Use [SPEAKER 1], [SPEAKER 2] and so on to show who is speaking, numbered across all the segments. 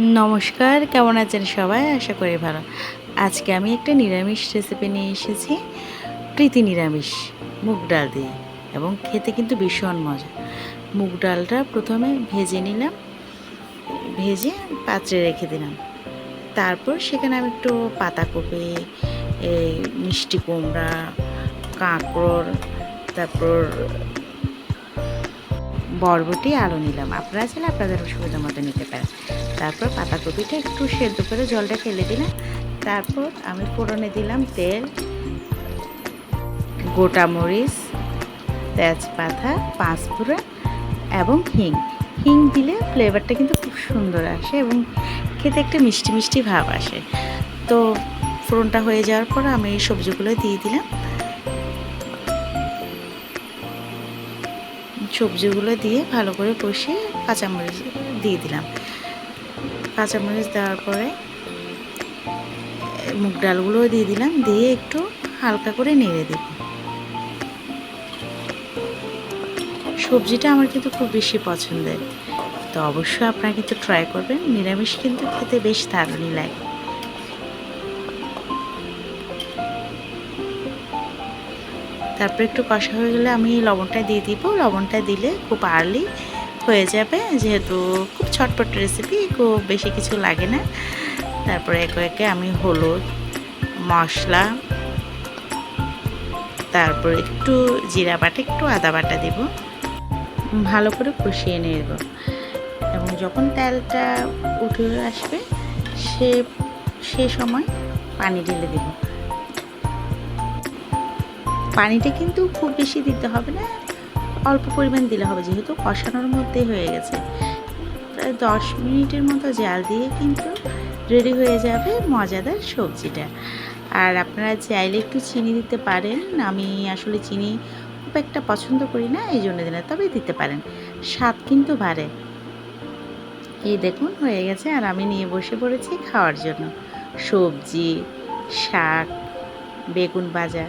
[SPEAKER 1] নমস্কার, কেমন আছেন সবাই? আশা করি ভালো। আজকে আমি একটা নিরামিষ রেসিপি নিয়ে এসেছি। প্রীতি নিরামিষ, মুগ ডাল দিয়ে। এবং খেতে কিন্তু ভীষণ মজা। মুগ ডালটা প্রথমে ভেজে নিলাম। ভেজে পাত্রে রেখে দিলাম। তারপর সেখানে আমি একটু পাতাকপি, এই মিষ্টি কুমড়া কাঁকড় তারপর বরবটি, আলু নিলাম। আপনারা চাইলে আপনাদের সুবিধা মতো নিতে পারেন। তারপর পাতাকপিটা একটু সেদ্ধ করে জলটা ফেলে দিলাম। তারপর আমি ফোড়নে দিলাম তেল, গোটা মরিচ, তেজপাতা, পাঁচফোড়ন এবং হিং। হিং দিলে ফ্লেভারটা কিন্তু খুব সুন্দর আসে এবং খেতে একটা মিষ্টি মিষ্টি ভাব আসে। তো ফোড়নটা হয়ে যাওয়ার পর আমি এই সবজিগুলো দিয়ে দিলাম। সবজিগুলো দিয়ে ভালো করে কষিয়ে কাঁচামরিচ দিয়ে দিলাম। কাঁচামরিচ দেওয়ার পরে মুগ ডালগুলোও দিয়ে দিলাম, দিয়ে একটু হালকা করে নেড়ে দেব। সবজিটা আমার কিন্তু খুব বেশি পছন্দের, তো অবশ্যই আপনারা কিন্তু ট্রাই করবেন। নিরামিষ কিন্তু খেতে বেশ দারুণই লাগে। তারপর একটু কষা হয়ে গেলে আমি লবণটা দিয়ে দিব। লবণটা দিলে খুব আর্লি হয়ে যাবে। যেহেতু খুব ছটপট রেসিপি খুব বেশি কিছু লাগে না। তারপরে একে একে আমি হলুদ, মশলা, তারপর একটু জিরা বাটা, একটু আদা বাটা দেব। ভালো করে কষিয়ে নেব। এবং যখন তেলটা উঠে আসবে, সে সে সময় পানি ঢেলে দেব। পানিটা কিন্তু খুব বেশি দিতে হবে না। অল্প পরিমাণ দিলে হবে, যেহেতু কষানোর মধ্যে হয়ে গেছে। প্রায় দশ মিনিটের মতো জাল দিয়ে কিন্তু রেডি হয়ে যাবে মজাদার সবজিটা। আর আপনারা চাইলে একটু চিনি দিতে পারেন। আমি আসলে চিনি খুব একটা পছন্দ করি না, এই জন্য দিনে তবে দিতে পারেন। স্বাদ কিন্তু বাড়ে। এই দেখুন, হয়ে গেছে। আর আমি নিয়ে বসে পড়েছি খাওয়ার জন্য। সবজি, শাক, বেগুন ভাজা।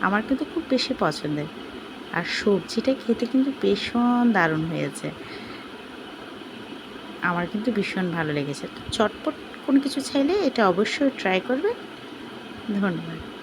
[SPEAKER 1] আমার কিন্তু খুব বেশি পছন্দের। আর সবজিটা খেতে কিন্তু ভীষণ দারুণ হয়েছে। আমার কিন্তু ভীষণ ভালো লেগেছে। চটপট কোনো কিছু চাইলে এটা অবশ্যই ট্রাই করবেন। ধন্যবাদ।